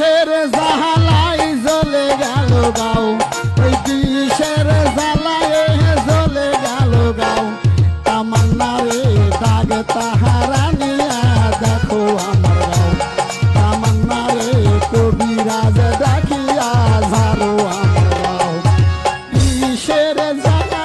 বিষের জাহালাই জলে গেল গাও? ওই বিষের জ্বালায় জলে গেল গাও? তামান্না রে দাগ তাহারা নিয়া দেখো আমার গাও। তামান্না রে কবিরাজ দেখিয়া ঝাড়ো আমার গাও। বিষের জ্বালা